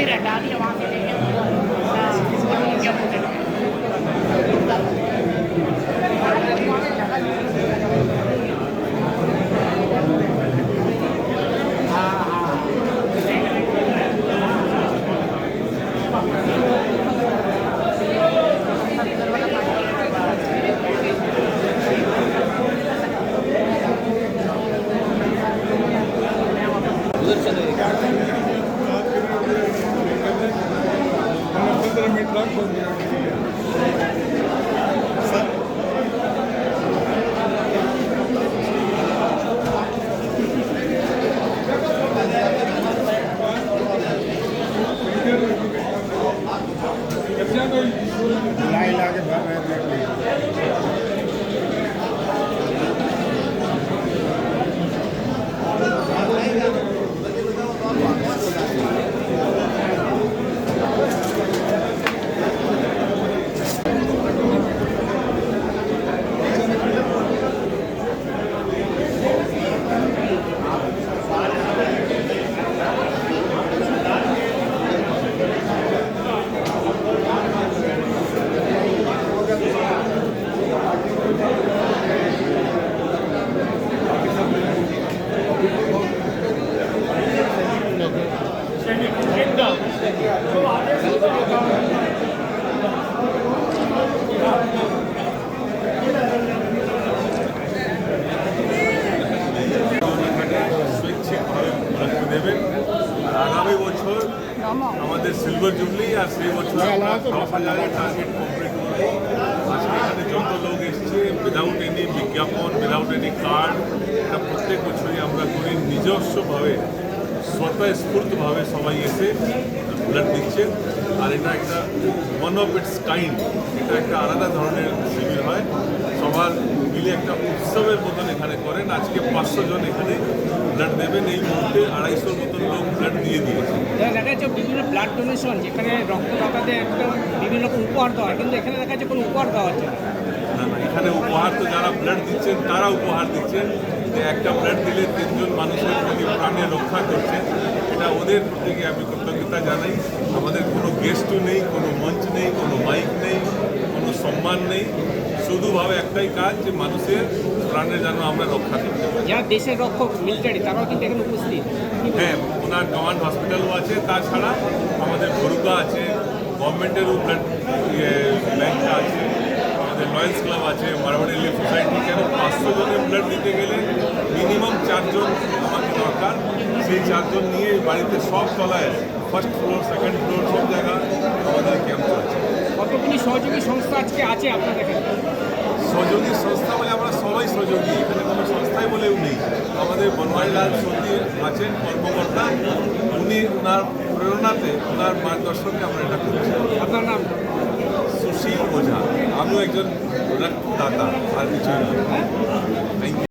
Tira, Gabi, eu acho que ele é um pouco. લાઈ લાગે ભરવા আমাদের সিলভার জুবলি আর সেই বছর আমরা দশ হাজারের টার্গেট কমপ্লিট করব আজকে এখানে যত লোক এসছে উইদাউট এনি বিজ্ঞাপন উইদাউট এনি কার্ড এটা প্রত্যেক বছরই আমরা করি। নিজস্বভাবে স্বতঃস্ফূর্তভাবে সবাই এসে ব্লাড দিচ্ছে। আর এটা একটা ওয়ান অফ ইটস কাইন্ড এটা একটা আলাদা ধরনের শিবির হয়। সবার মিলে একটা উৎসবের মতন এখানে করেন। আজকে পাঁচশো জন এখানে ব্লাড দেবেন। এই মুহূর্তে ব্লাড দিয়ে দিয়েছে। দেখা যাচ্ছে বিভিন্ন ব্লাড ডোনেশন যেখানে রক্তদাতাদের একটা বিভিন্ন উপহার দেওয়া হয় কিন্তু এখানে দেখা যাচ্ছে কোনো উপহার দেওয়া হচ্ছে না। না এখানে উপহার তো যারা ব্লাড দিচ্ছেন তারা উপহার দিচ্ছেন। যে একটা ব্লাড দিলে তিনজন মানুষের যদি প্রাণে রক্ষা করছেন এটা ওদের প্রতি আমি কৃতজ্ঞতা জানাই। আমাদের কোনো গেস্টও নেই কোনো মঞ্চ নেই কোনো মাইক নেই। কোনো সম্মান নেই শুধুভাবে একটাই কাজ যে মানুষের প্রাণের যেন আমরা রক্ষা করতে যারা দেশের রক্ষক মিলিটারি তারাও কিন্তু এখানে উপস্থিত। হ্যাঁ ওনার কমান্ড হসপিটালও আছে তাছাড়া আমাদের ভরুকা আছে গভর্নমেন্টেরও ব্লাড ব্যাংকটা আছে আমাদের লয়েন্স ক্লাব আছে মারওয়াড়ি লিভ সোসাইটি কেন পাঁচশো জনের ব্লাড দিতে গেলে মিনিমাম চারজন আমাকে দরকার। সেই চারজন নিয়ে বাড়িতে সব তলায় ফার্স্ট ফ্লোর সেকেন্ড ফ্লোর সব জায়গা আমাদের ক্যাম্প চলছে কতগুলি সহযোগী সংস্থা আজকে আছে আপনাদের সহযোগী সংস্থা বলে আমরা সবাই সহযোগী। এখানে কোনো সংস্থাই বলেও নেই। আমাদের বনমালীলাল সত্যি আছেন কর্মকর্তা। উনি ওনার প্রেরণাতে ওনার মার্গদর্শনকে আমরা এটা করছি। আপনার নাম? সুশীল ওঝা। আমিও একজন দাতা আর কিছু থ্যাংক ইউ